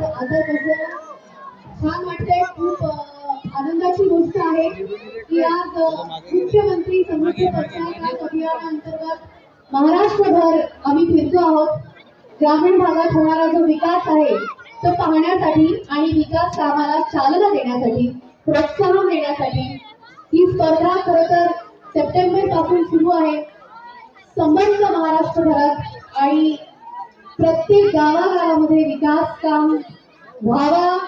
छान वाटतंय खूप आनंदाची गोष्ट आहे की आज मुख्यमंत्री समृद्ध पंचायत अभियानाअंतर्गत महाराष्ट्रभर आम्ही फिरतो आहोत. ग्रामीण भागात होणारा जो विकास आहे तो पाहण्यासाठी आणि विकास कामाला चालना देण्यासाठी प्रोत्साहन देण्यासाठी ही स्पर्धा खरं तर सप्टेंबरपासून सुरू आहे. संबंध महाराष्ट्रभरात आणि प्रत्येक गावागावामध्ये विकास काम व्हावा.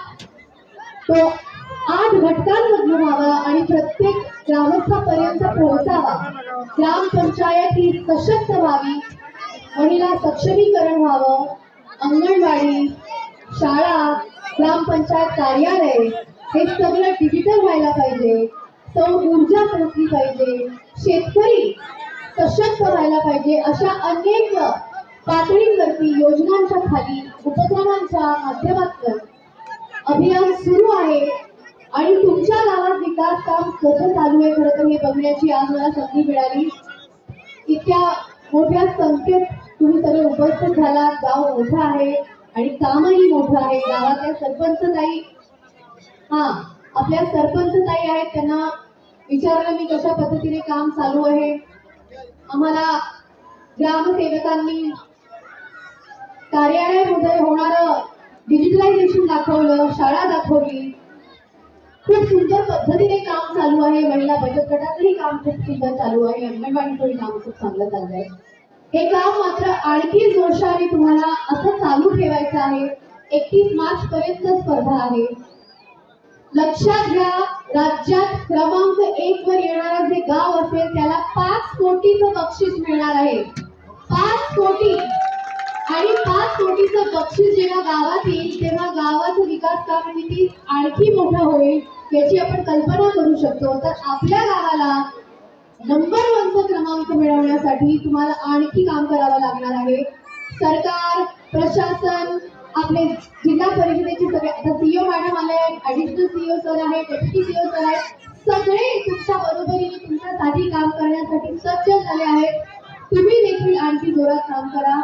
तो आठ घटकांमधून व्हावा आणि प्रत्येक ग्रामस्थापर्यंत पोहोचावा. ग्रामपंचायत ही सशक्त व्हावी. महिला सक्षमीकरण व्हावं. अंगणवाडी शाळा ग्रामपंचायत कार्यालय हे सगळं डिजिटल व्हायला पाहिजे. सौर ऊर्जा पोहोचली पाहिजे. शेतकरी सशक्त व्हायला पाहिजे अशा अनेक पातळींवरती योजनांच्या खाली उपक्रमांच्या माध्यमातून अभियान सुरू आहे. आणि तुमच्या गावात विकास काम कसं चालू आहे खरं तर हे बघण्याची आज मला संधी मिळाली. इतक्या मोठ्या संख्येत तुम्ही सगळे उपस्थित झाला गाव मोठं आहे आणि कामही मोठं आहे. गावातल्या सरपंच ताई हा आपल्या सरपंच ताई आहेत. त्यांना विचारलं मी कशा पद्धतीने काम चालू आहे. आम्हाला ग्रामसेवकांनी कार्यालयामध्ये होणारं डिजिटलायझेशन दाखवलं शाळा दाखवली. खूप सुंदर पद्धतीने काम चालू आहे. महिला बचत गटाचंही काम खूप सुंदर चालू आहे. अंगणवाडीचंही काम खूप चांगलं चाललंय हे काम मात्र आणखी जोशाने तुम्हाला असं चालू ठेवायचं आहे. एकतीस मार्च पर्यंत स्पर्धा आहे. लक्षात घ्या राज्यात क्रमांक एक वर येणारं जे गाव असेल त्याला पाच कोटीचं बक्षीस मिळणार आहे. पाच कोटी! आणि पाच कोटीचं बक्षीस जेव्हा गावात येईल तेव्हा गावाचं विकास काम किती आणखी मोठं होईल याची आपण कल्पना करू शकतो. तर आपल्या गावाला नंबर वनचा क्रमांक मिळवण्यासाठी तुम्हाला आणखी काम करावं लागणार आहे. सरकार प्रशासन आपले जिल्हा परिषदेचे सगळे आता सीओ मॅडम आले आहेत ऍडिशनल सीओ सर आहे डेप्युटी सीओ सर आहेत सगळे तुमच्या बरोबरीने तुमच्यासाठी काम करण्यासाठी सज्ज झाले आहेत. तुम्ही देखील आणखी जोरात काम करा.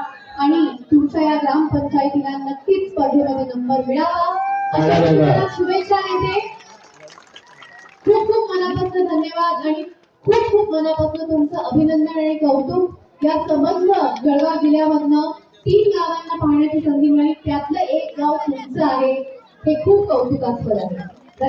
तुमच्या या ग्रामपंचायतीला नक्कीच स्पर्धेमध्ये नंबर मिळावा. अशा तुम्हाला शुभेच्छा देते खूप खूप मनापासून धन्यवाद आणि खूप खूप मनापासून तुमचं अभिनंदन आणि कौतुक. या संबंध जळगाव जिल्ह्यामधनं तीन गावांना पाहण्याची संधी मिळाली. त्यातलं एक गाव तुमचं आहे. हे खूप कौतुकास्पद आहे.